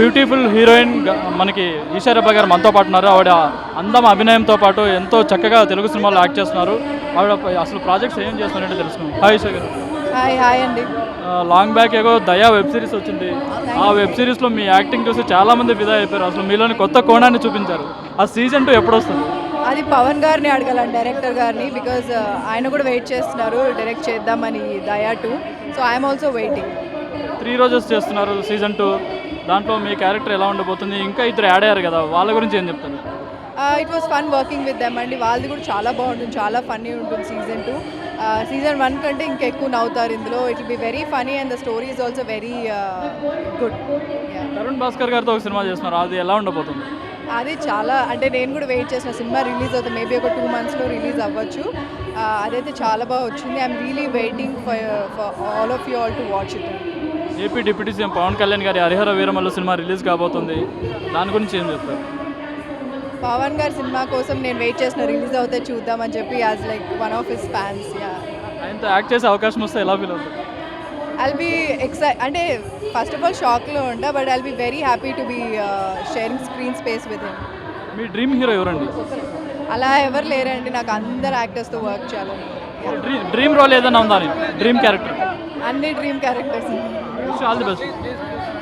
Beautiful heroine మనకి ఈశ్వరప్ప గారు మనతో పాటు ఉన్నారు. ఆవిడ అందం అభినయంతో పాటు ఎంతో చక్కగా తెలుగు సినిమాలో యాక్ట్ చేస్తున్నారు. ఆవిడ అసలు ప్రాజెక్ట్స్ ఏం చేస్తున్నారంటే తెలుసుకుందాం. హాయ్ ఈశ్వర్ గారు. హాయ్ హాయ్ అండి. Long back ago Daya web series వచ్చింది. ఆ వెబ్ సిరీస్లో మీ యాక్టింగ్ చూసి చాలా మంది ఫిదా అయిపోయారు. అసలు మీలోని కొత్త కోణాన్ని చూపించారు. ఆ సీజన్ టూ ఎప్పుడు వస్తుంది? అది పవన్ గారిని అడగాలని డైరెక్టర్ గారిని. బికాజ్ ఆయన కూడా వెయిట్ చేస్తున్నారు. డైరెక్ట్ చేద్దామని Daya two. So I'm also waiting. Three roses చేస్తున్నారు సీజన్ టూ. దాంట్లో మీ క్యారెక్టర్ ఎలా ఉండబోతుంది? ఇంకా ఇద్దరు యాడ్ అయ్యారు కదా వాళ్ళ గురించి ఏం చెప్తారు? It was fun working with them అండి. వాళ్ళది కూడా చాలా బాగుంటుంది చాలా ఫన్నీ ఉంటుంది సీజన్ టూ సీజన్ వన్ కంటే ఇంకా ఎక్కువ నవ్వుతారు ఇందులో. It will be very funny and the story is also very good Tarun Bhaskar గారితో ఒక సినిమా చేస్తున్నారు. అది ఎలా ఉండబోతుంది? అది చాలా అంటే నేను కూడా వెయిట్ చేసిన సినిమా రిలీజ్ అవుతుంది. మేబీ ఒక టూ మంత్స్లో రిలీజ్ అవ్వచ్చు. అదైతే చాలా బాగా వచ్చింది. I'm really waiting for for all of you all to watch it AP deputy CM Pawan Kalyan గారి హరిహర వీరమల్లు సినిమా రిలీజ్ కాబోతుంది. దాని గురించి ఏం చెప్తారు? పవన్ గారి సినిమా కోసం నేను వెయిట్ చేసిన రిలీజ్ అవుతే చూద్దామని చెప్పి as like one of his fans ఆయనతో యాక్ట్ చేసే అవకాశం వస్తే ఎలా ఫీల్ అవుతుంది ఐల్ బీ ఎక్సై అంటే ఫస్ట్ ఆఫ్ ఆల్ షాక్లో ఉంటా but I'll be very happy to be sharing screen space with him me dream hero ఎవరండి? అలా ఎవరు లేరండి నాకు అందరు యాక్టర్స్తో వర్క్ చేయాలని. డ్రీమ్ డ్రీమ్ రోల్ ఏదైనా ఉందా డ్రీమ్ క్యారెక్టర్. అన్ని dream characters all the best